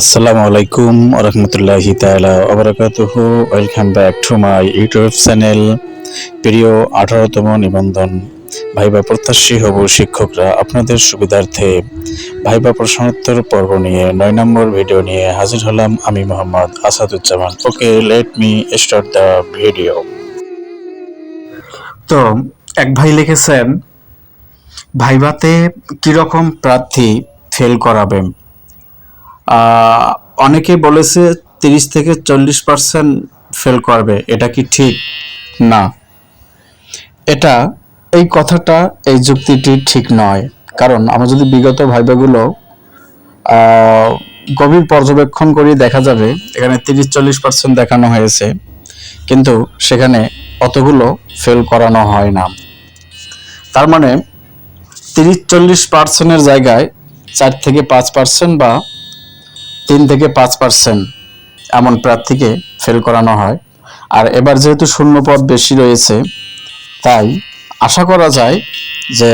আসসালামু আলাইকুম রহমতুল্লাহি তাআলা ওবারাকাতুহু। Welcome back to my YouTube channel. প্রিয় আঠারোতম নিবন্ধন, ভাইবা প্রত্যাশী হব শিক্ষকরা আপনাদের সুবিধার্থে। ভাইবা প্রশ্নোত্তর পর্ব নিয়ে, নয় নম্বর ভিডিও নিয়ে হাজির হলাম আমি Mohammad Asaduzzaman. Okay let me start the video তো, এক ভাই লিখেছেন ভাইভাতে কীরকম প্রার্থী ফেল করাবেন? অনেকে বলেছে তিরিশ থেকে চল্লিশ পার্সেন্ট ফেল করবে, এটা কি ঠিক? না। এটা, এই কথাটা, এই যুক্তিটি ঠিক নয়। কারণ আমরা যদি বিগত ভাইবাগুলো গভীর পর্যবেক্ষণ করি, দেখা যাবে এখানে তিরিশ, চল্লিশ পার্সেন্ট দেখানো হয়েছে। কিন্তু সেখানে অতগুলো ফেল করানো হয় না। তার মানে তিরিশ, চল্লিশ পার্সেন্টের জায়গায় চার থেকে পাঁচ পার্সেন্ট বা তিন থেকে পাঁচ পার্সেন্ট এমন প্রার্থীকে ফেল করানো হয়। আর এবার যেহেতু শূন্য পদ বেশি রয়েছে, তাই আশা করা যায় যে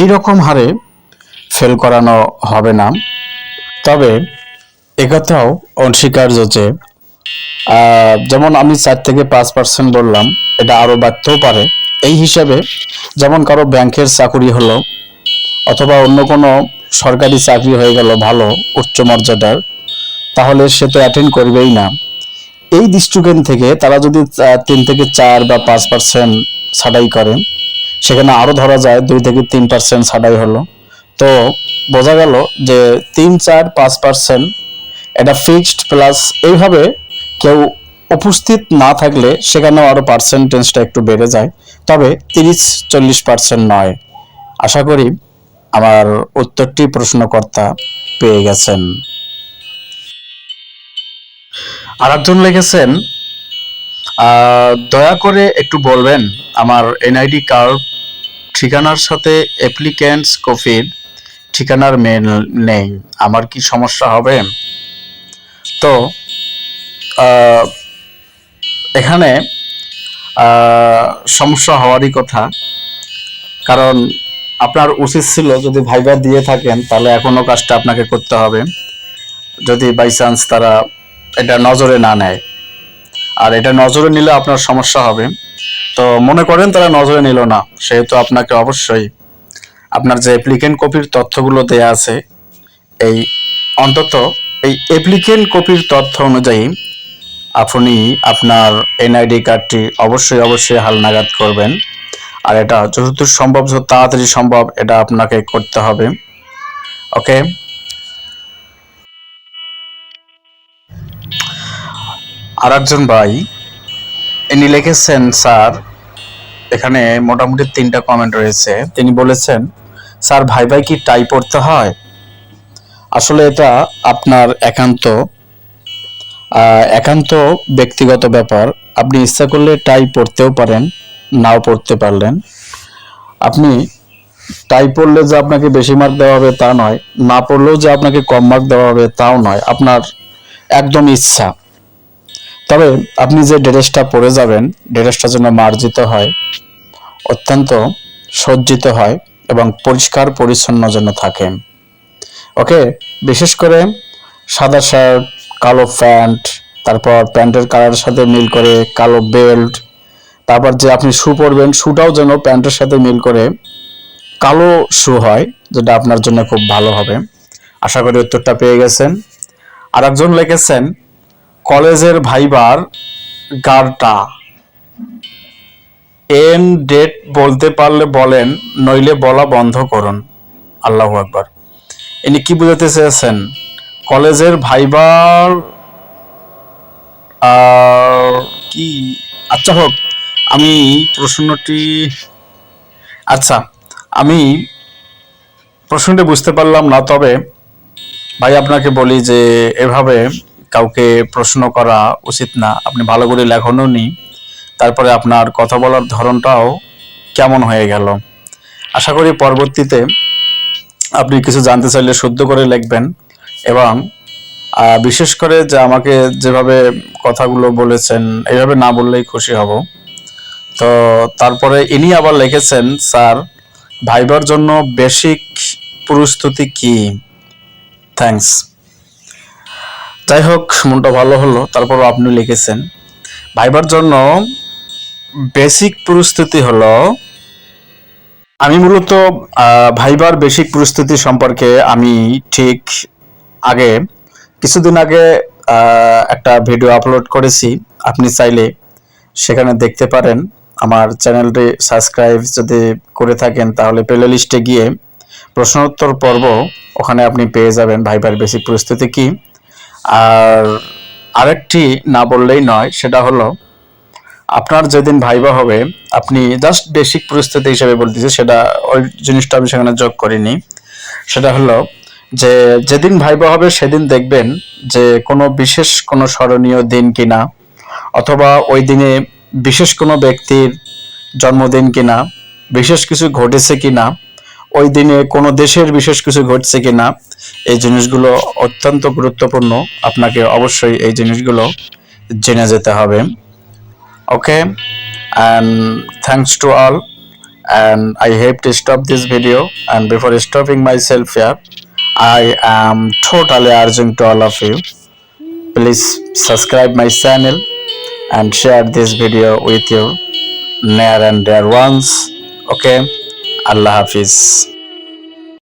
এই রকম হারে ফেল করানো হবে না। তবে একথাও অস্বীকার্য যে যেমন আমি চার থেকে পাঁচ পার্সেন্ট বললাম, এটা আরও বাড়তেও পারে। এই হিসাবে যেমন কারও ব্যাংকের চাকুরি হলো, অথবা অন্য কোনো সরকারি চাকরি হয়ে গেল ভালো, উচ্চ মর্যাদার, তাহলে সে তো অ্যাটেন্ড করবেই না। এই দৃষ্টিকোণ থেকে তারা যদি তিন থেকে চার বা পাঁচ পার্সেন্ট ছাড়াই করেন, সেখানে আরও ধরা যায় দুই থেকে তিন পার্সেন্ট ছাড়াই হলো। তো বোঝা গেল যে তিন, চার, পাঁচ পার্সেন্ট এটা ফিক্সড প্লাস এইভাবে কেউ উপস্থিত না থাকলে সেখানেও আরও পার্সেন্টেজটা একটু বেড়ে যায়। তবে তিরিশ, চল্লিশ পার্সেন্ট নয়। আশা করি আমার উত্তরটি প্রশ্নকর্তা পেয়ে গেছেন। আর একজন লিখেছেন দয়া করে একটু বলবেন, আমার এনআইডি কার্ড ঠিকানার সাথে অ্যাপ্লিক্যান্টস কপির ঠিকানার মেল নেই, আমার কি সমস্যা হবে? তো এখানে সমস্যা হওয়ারই কথা, কারণ আপনার উচিত ছিল যদি ভাইবা দিয়ে থাকেন, তাহলে এখনও কাজটা আপনাকে করতে হবে। যদি বাই চান্স তারা এটা নজরে না নেয়। আর এটা নজরে নিলে আপনার সমস্যা হবে। তো মনে করেন তারা নজরে নিল না, সেহেতু আপনাকে অবশ্যই আপনার যে অ্যাপ্লিকেন্ট কপির তথ্যগুলো দেয়া আছে, এই অন্তত এই অ্যাপ্লিকেন্ট কপির তথ্য অনুযায়ী আপনি আপনার এনআইডি কার্ডটি অবশ্যই অবশ্যই হালনাগাদ করবেন। আর এটা যতদূর সম্ভব, যত তাড়াতাড়ি সম্ভব এটা আপনাকে করতে হবে। ওকে? আর একজন ভাই, ইনি লিখেছেন, স্যার, এখানে মোটামুটি তিনটা কমেন্ট রয়েছে। তিনি বলেছেন, স্যার, ভাই ভাই কি টাই পড়তে হয়? আসলে এটা আপনার একান্ত একান্ত ব্যক্তিগত ব্যাপার। আপনি ইচ্ছা করলে টাই পড়তেও পারেন। নাও পড়তে পারলেন। আপনি টাই পড়লে যে আপনাকে বেশি মার্ক দেওয়া হবে তা নয়, না পড়লেও যে আপনাকে কম মার্ক দেওয়া হবে তাও নয়, আপনার একদম ইচ্ছা। তবে আপনি যে ড্রেসটা পরে যাবেন ড্রেসটা যেন মার্জিত হয়, অত্যন্ত সজ্জিত হয় এবং পরিষ্কার পরিচ্ছন্ন যেন থাকে। ওকে, বিশেষ করে সাদা শার্ট কালো প্যান্ট, তারপর প্যান্টের কালারের সাথে মিল করে কালো বেল্ট তারপর যে আপনি শু পরবেন শুটাও যেন প্যান্টের সাথে মিল করে কালো শু হয়, যেটা আপনার জন্য খুব ভালো হবে। আশা করি উত্তরটা পেয়ে গেছেন। আর একজন লিখেছেন, কলেজের ভাইবার গারটা এন ডেট বলতে পারলে বলেন, নইলে বলা বন্ধ করুন। আল্লাহ আকবার। ইনি কি বুঝাতে চেয়েছেন? কলেজের ভাইবার কি? আচ্ছা হোক আমি প্রশ্নটি আচ্ছা আমি প্রশ্নটি বুঝতে পারলাম না, তবে ভাই আপনাকে বলি যে এভাবে কাউকে প্রশ্ন করা উচিত না। আপনি ভালো করে লেখনও নি, তারপরে আপনার কথা বলার ধরনটাও কেমন হয়ে গেল। আশা করি পরবর্তীতে আপনি কিছু জানতে চাইলে শুদ্ধ করে লিখবেন এবং বিশেষ করে যে আমাকে যেভাবে কথাগুলো বলেছেন এইভাবে না বললেই খুশি হব। তো তারপরে ইনি আবার লিখেছেন, স্যার, ভাইবার জন্য বেসিক প্রস্তুতি কি? থ্যাঙ্কস যাই হোক, মনটা ভালো হলো। তারপর আপনি লিখেছেন, ভাইবার জন্য বেসিক প্রস্তুতি হলো আমি মূলত ভাইবার বেসিক প্রস্তুতি সম্পর্কে আমি ঠিক আগে, কিছুদিন আগে একটা ভিডিও আপলোড করেছি। আপনি চাইলে সেখানে দেখতে পারেন। আমার চ্যানেলটি সাবস্ক্রাইব যদি করে থাকেন, তাহলে প্লে লিস্টে গিয়ে প্রশ্নোত্তর পর্ব ওখানে আপনি পেয়ে যাবেন, ভাইবার বেসিক প্রস্তুতি কি? আর আরেকটি না বললেই নয়, সেটা হলো, আপনার যেদিন ভাইবা হবে, আপনি জাস্ট বেসিক পরিস্থিতি হিসেবে বলতেছি সেটা ওই জিনিসটা আমি সেখানে যোগ করিনি। সেটা হলো যে, যেদিন ভাইবা হবে সেদিন দেখবেন যে কোনো বিশেষ কোনো স্মরণীয় দিন কিনা, অথবা ওই দিনে বিশেষ কোনো ব্যক্তির জন্মদিন কি না বিশেষ কিছু ঘটেছে কি না ওই দিনে কোনো দেশের বিশেষ কিছু ঘটছে কিনা, এই জিনিসগুলো অত্যন্ত গুরুত্বপূর্ণ। আপনাকে অবশ্যই এই জিনিসগুলো জেনে যেতে হবে। Okay? And thanks to all and I have to stop this video and before stopping my self year I am totally urging to all of you please subscribe my channel and share this video with your near and dear ones okay? Allah hafiz